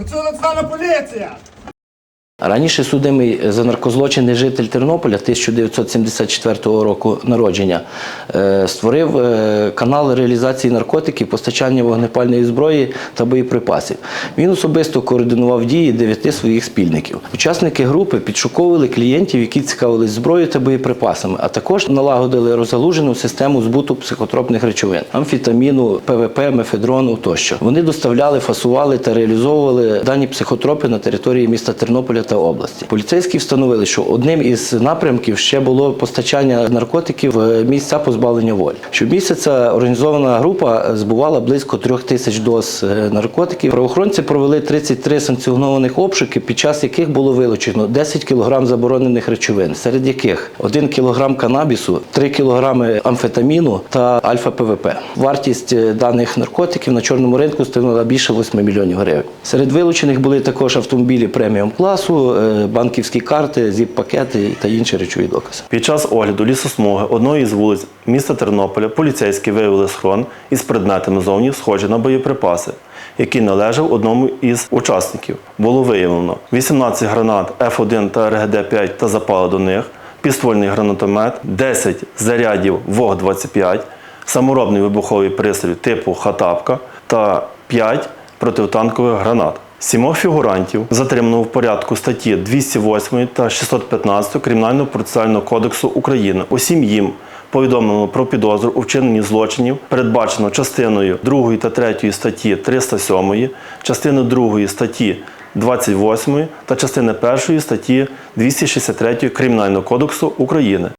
Національна поліція! Раніше судимий за наркозлочини житель Тернополя 1974 року народження е, створив е, канал реалізації наркотиків, постачання вогнепальної зброї та боєприпасів. Він особисто координував дії дев'яти своїх спільників. Учасники групи підшуковували клієнтів, які цікавились зброєю та боєприпасами, а також налагодили розгалужену систему збуту психотропних речовин амфітаміну, ПВП, мефедрону тощо. Вони доставляли, фасували та реалізовували дані психотропи на території міста Тернополя та області. Поліцейські встановили, що одним із напрямків ще було постачання наркотиків в місця позбавлення волі. Щомісяця організована група збувала близько трьох тисяч доз е, наркотиків. Правоохоронці провели 33 санкціонованих обшуки, під час яких було вилучено 10 кг заборонених речовин, серед яких 1 кг канабісу, 3 кг амфетаміну та альфа-ПВП. Вартість е, даних наркотиків на чорному ринку становила більше 8 мільйонів гривень. Серед вилучених були також автомобілі преміум класу, е, банківські карти, зіп-пакети та інші речові докази. Під час огляду лісосмуги одної із вулиць міста Тернополя поліцейські виявили схрон із предметами зовні схожі на боєприпаси, який належав одному із учасників. Було виявлено 18 гранат F1 та РГД-5 та запали до них, підствольний гранатомет, 10 зарядів ВОГ-25, саморобний вибуховий пристрій типу хатапка та 5 протитанкових гранат. Сімох фігурантів затримано в порядку статті 208 та 615 Кримінального процесуального кодексу України. Усім їм повідомлено про підозру у вчиненні злочинів, передбачено частиною 2 та 3 статті 307, частиною 2 статті 28 та частини 1 статті 263 Кримінального кодексу України.